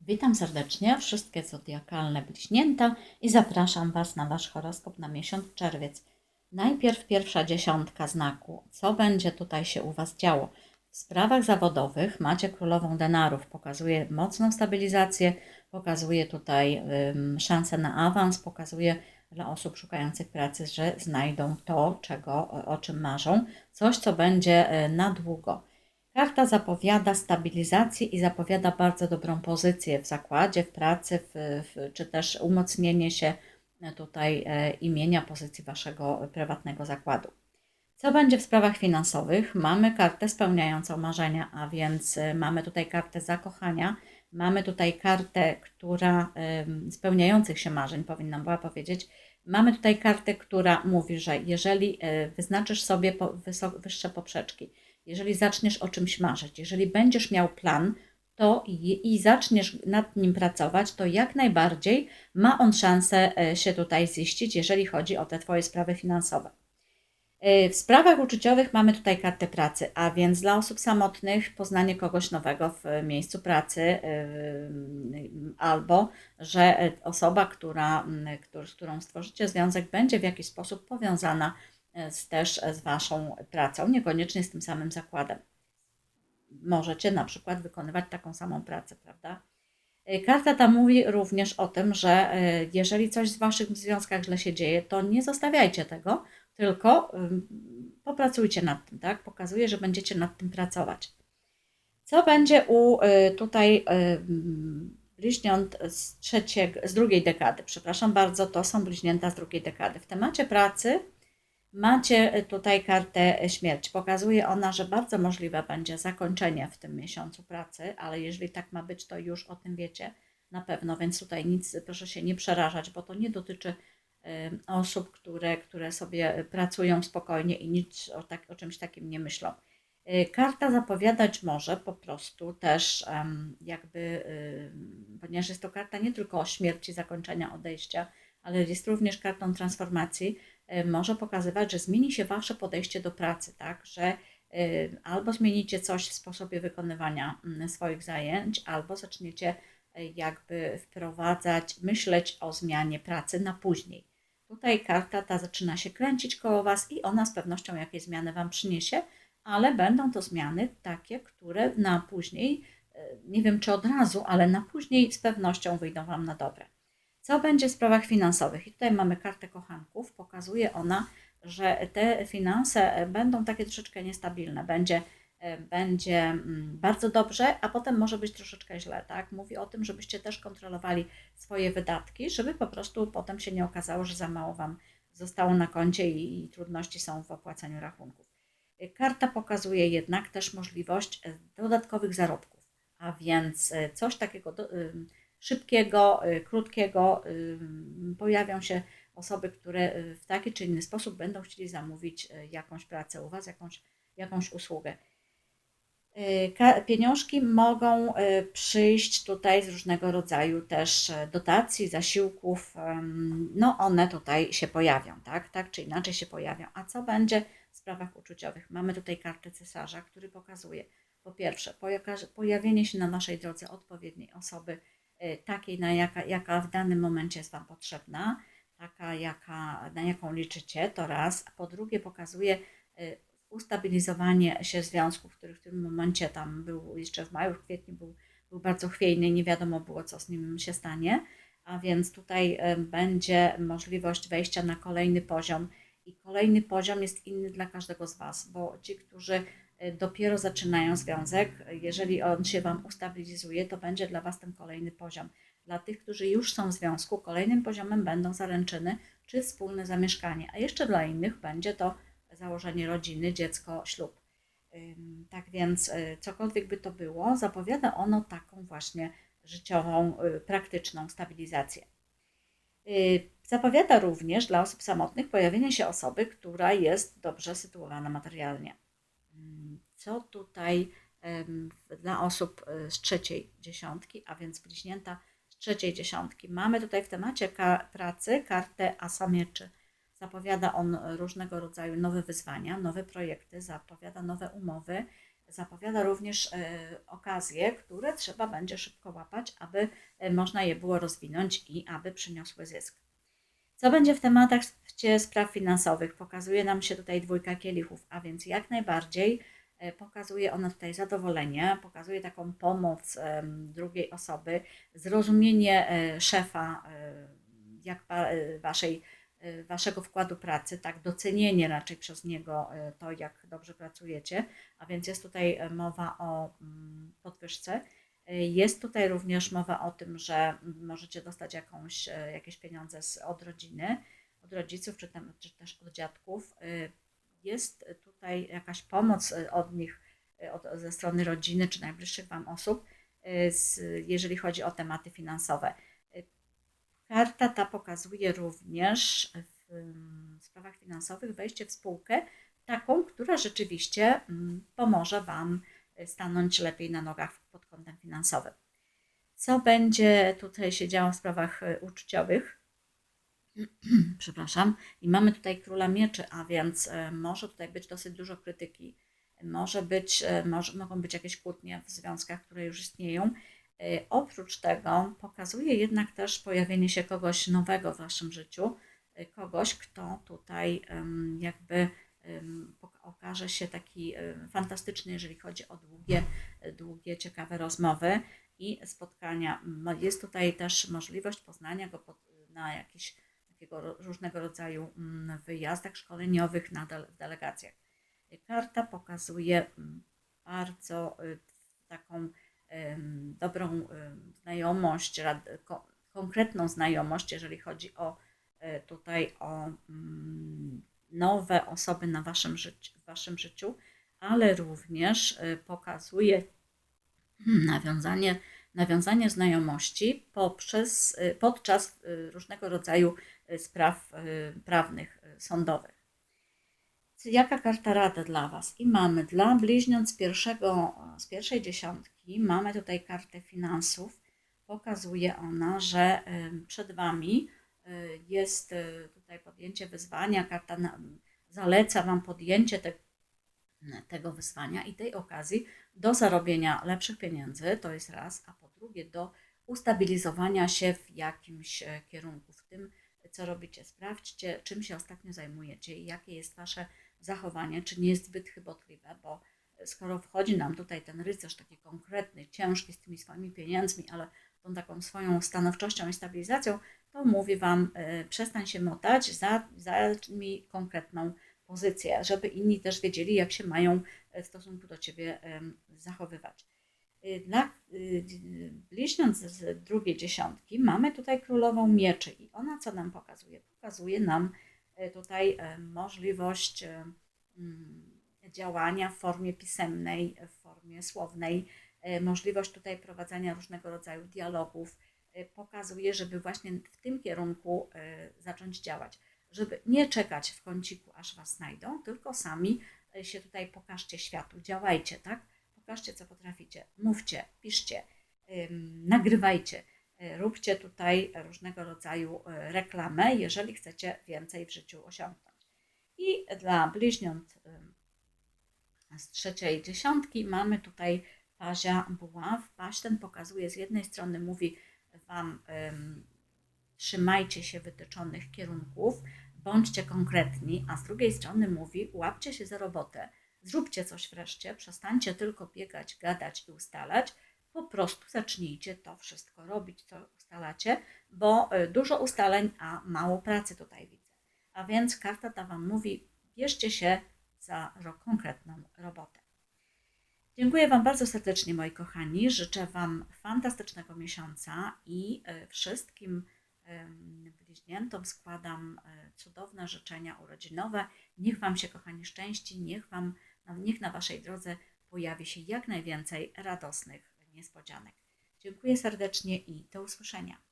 Witam serdecznie wszystkie zodiakalne bliźnięta i zapraszam Was na Wasz horoskop na miesiąc czerwiec. Najpierw pierwsza dziesiątka znaku. Co będzie tutaj się u Was działo? W sprawach zawodowych macie królową denarów. Pokazuje mocną stabilizację, pokazuje tutaj ym, szansę na awans, pokazuje dla osób szukających pracy, że znajdą to, czego, o czym marzą, coś, co będzie y, na długo. Karta zapowiada stabilizację i zapowiada bardzo dobrą pozycję w zakładzie, w pracy, w, w, czy też umocnienie się tutaj e, imienia, pozycji Waszego prywatnego zakładu. Co będzie w sprawach finansowych? Mamy kartę spełniającą marzenia, a więc e, mamy tutaj kartę zakochania, mamy tutaj kartę, która spełniających się marzeń, powinnam była powiedzieć. Mamy tutaj kartę, która mówi, że jeżeli e, wyznaczysz sobie wyższe poprzeczki, jeżeli zaczniesz o czymś marzyć, jeżeli będziesz miał plan, to i, i zaczniesz nad nim pracować, to jak najbardziej ma on szansę e, się tutaj ziścić, jeżeli chodzi o te Twoje sprawy finansowe. E, W sprawach uczuciowych mamy tutaj kartę pracy, a więc dla osób samotnych poznanie kogoś nowego w miejscu pracy, e, albo że osoba, która, z którą stworzycie związek, będzie w jakiś sposób powiązana z, też z Waszą pracą, niekoniecznie z tym samym zakładem. Możecie na przykład wykonywać taką samą pracę, prawda? E, Karta ta mówi również o tym, że e, jeżeli coś w Waszych związkach źle się dzieje, to nie zostawiajcie tego, tylko ym, popracujcie nad tym, tak? Pokazuje, że będziecie nad tym pracować. Co będzie u y, tutaj y, bliźniąt z, trzeciej, z drugiej dekady? Przepraszam bardzo, to są bliźnięta z drugiej dekady. W temacie pracy macie tutaj kartę śmierć. Pokazuje ona, że bardzo możliwe będzie zakończenie w tym miesiącu pracy, ale jeżeli tak ma być, to już o tym wiecie na pewno, więc tutaj nic, proszę się nie przerażać, bo to nie dotyczy y, osób, które, które sobie pracują spokojnie i nic o, tak, o czymś takim nie myślą. Karta zapowiadać może po prostu też jakby, ponieważ jest to karta nie tylko o śmierci, zakończenia, odejścia, ale jest również kartą transformacji, może pokazywać, że zmieni się Wasze podejście do pracy, tak, że y, albo zmienicie coś w sposobie wykonywania mm, swoich zajęć, albo zaczniecie y, jakby wprowadzać, myśleć o zmianie pracy na później. Tutaj karta ta zaczyna się kręcić koło Was i ona z pewnością jakieś zmiany Wam przyniesie, ale będą to zmiany takie, które na później, e, nie wiem czy od razu, ale na później z pewnością wyjdą Wam na dobre. Co będzie w sprawach finansowych? I tutaj mamy kartę kochanków. Pokazuje ona, że te finanse e, będą takie troszeczkę niestabilne. Będzie, e, będzie mm, bardzo dobrze, a potem może być troszeczkę źle. Tak? Mówi o tym, żebyście też kontrolowali swoje wydatki, żeby po prostu potem się nie okazało, że za mało Wam zostało na koncie i, trudności są w opłacaniu rachunków. Karta pokazuje jednak też możliwość e, dodatkowych zarobków, a więc e, coś takiego do, szybkiego, y, krótkiego. Pojawią się osoby, które y, w taki czy inny sposób będą chcieli zamówić y, jakąś pracę u Was, jakąś, jakąś usługę. Pieniążki mogą przyjść tutaj z różnego rodzaju też e, dotacji, zasiłków. No, one tutaj się pojawią, tak? Tak czy inaczej się pojawią. A co będzie w sprawach uczuciowych? Mamy tutaj kartę cesarza, który pokazuje po pierwsze pojawienie się na Waszej drodze odpowiedniej osoby, takiej, na jaka, jaka w danym momencie jest Wam potrzebna, taka, jaka, na jaką liczycie, to raz. A po drugie pokazuje y, ustabilizowanie się związku, który w tym momencie tam był jeszcze w maju, w kwietniu był, był bardzo chwiejny, nie wiadomo było, co z nim się stanie, a więc tutaj e, będzie możliwość wejścia na kolejny poziom i kolejny poziom jest inny dla każdego z Was, bo ci, którzy dopiero zaczynają związek, jeżeli on się Wam ustabilizuje, to będzie dla Was ten kolejny poziom. Dla tych, którzy już są w związku, kolejnym poziomem będą zaręczyny czy wspólne zamieszkanie, a jeszcze dla innych będzie to założenie rodziny, dziecko, ślub. Tak więc y, cokolwiek by to było, zapowiada ono taką właśnie życiową, y, praktyczną stabilizację. Y, Zapowiada również dla osób samotnych pojawienie się osoby, która jest dobrze sytuowana materialnie. Co tutaj dla osób y, z trzeciej dziesiątki, a więc bliźnięta z trzeciej dziesiątki? Mamy tutaj w temacie pracy kartę Asa Mieczy. Zapowiada on różnego rodzaju nowe wyzwania, nowe projekty, zapowiada nowe umowy, zapowiada również e, okazje, które trzeba będzie szybko łapać, aby e, można je było rozwinąć i aby przyniosły zysk. Co będzie w tematach spraw finansowych? Pokazuje nam się tutaj dwójka kielichów, a więc jak najbardziej e, pokazuje ona tutaj zadowolenie, pokazuje taką pomoc drugiej osoby, zrozumienie e, szefa, e, jak wa- e, waszej, e, waszego wkładu pracy, tak, docenienie raczej przez niego e, to, jak dobrze pracujecie, a więc jest tutaj e, mowa o mm, podwyżce. E, Jest tutaj również mowa o tym, że możecie dostać jakąś, e, jakieś pieniądze z, od rodziny, od rodziców, czy, tam, czy też od dziadków. Jest tutaj jakaś pomoc e, od nich, e, od, ze strony rodziny, czy najbliższych Wam osób, e, z, jeżeli chodzi o tematy finansowe. Karta ta pokazuje również w mm, sprawach finansowych wejście w spółkę, taką, która rzeczywiście mm, pomoże Wam stanąć lepiej na nogach pod kątem finansowym. Co będzie tutaj się działo w sprawach uczuciowych? Przepraszam. I mamy tutaj króla mieczy, a więc e, może tutaj być dosyć dużo krytyki. Może być, e, może, mogą być jakieś kłótnie w związkach, które już istnieją. E, Oprócz tego pokazuje jednak też pojawienie się kogoś nowego w Waszym życiu, kogoś, kto tutaj jakby okaże się taki fantastyczny, jeżeli chodzi o długie, długie, ciekawe rozmowy i spotkania. Jest tutaj też możliwość poznania go na jakichś takiego różnego rodzaju mm, wyjazdach szkoleniowych na dele- w delegacjach. Karta pokazuje mm, bardzo y, taką dobrą znajomość, konkretną znajomość, jeżeli chodzi o e, tutaj o mm, nowe osoby na waszym życiu, w waszym życiu, ale również e, pokazuje hmm, nawiązanie, nawiązanie znajomości poprzez, e, podczas różnego rodzaju spraw e, prawnych, e, sądowych. Jaka karta rada dla Was? I mamy dla bliźniąt z, pierwszego, z pierwszej dziesiątki, mamy tutaj kartę finansów. Pokazuje ona, że przed Wami y, jest y, tutaj podjęcie wyzwania. Karta zaleca Wam podjęcie te, tego wyzwania i tej okazji do zarobienia lepszych pieniędzy, to jest raz, a po drugie do ustabilizowania się w jakimś e, kierunku, w tym, co robicie. Sprawdźcie, czym się ostatnio zajmujecie i jakie jest Wasze zachowanie, czy nie jest zbyt chybotliwe, bo skoro wchodzi nam tutaj ten rycerz taki konkretny, ciężki z tymi swoimi pieniędzmi, ale tą taką swoją stanowczością i stabilizacją, to mówi Wam, y, przestań się motać, za, zajmij konkretną pozycję, żeby inni też wiedzieli, jak się mają w stosunku do Ciebie zachowywać. Y, Dla y, bliźniąt z drugiej dziesiątki mamy tutaj królową mieczy co nam pokazuje? Pokazuje nam e, tutaj e, możliwość e, mm, działania w formie pisemnej, w formie słownej, możliwość tutaj prowadzenia różnego rodzaju dialogów, pokazuje, żeby właśnie w tym kierunku zacząć działać, żeby nie czekać w kąciku, aż Was znajdą, tylko sami się tutaj pokażcie światu, działajcie, tak? Pokażcie, co potraficie, mówcie, piszcie, nagrywajcie, róbcie tutaj różnego rodzaju e, reklamę, jeżeli chcecie więcej w życiu osiągnąć. I dla bliźniąt z trzeciej dziesiątki mamy tutaj pazia buław. Paź ten pokazuje, z jednej strony mówi Wam, ym, trzymajcie się wytyczonych kierunków, bądźcie konkretni, a z drugiej strony mówi, łapcie się za robotę, zróbcie coś wreszcie, przestańcie tylko biegać, gadać i ustalać, po prostu zacznijcie to wszystko robić, co ustalacie, bo y, dużo ustaleń, a mało pracy tutaj widzę. A więc karta ta Wam mówi, bierzcie się za konkretną robotę. Dziękuję Wam bardzo serdecznie, moi kochani. Życzę Wam fantastycznego miesiąca i e, wszystkim bliźniętom składam e, cudowne życzenia urodzinowe. Niech Wam się, kochani, szczęści, niech, wam, niech na Waszej drodze pojawi się jak najwięcej radosnych niespodzianek. Dziękuję serdecznie i do usłyszenia.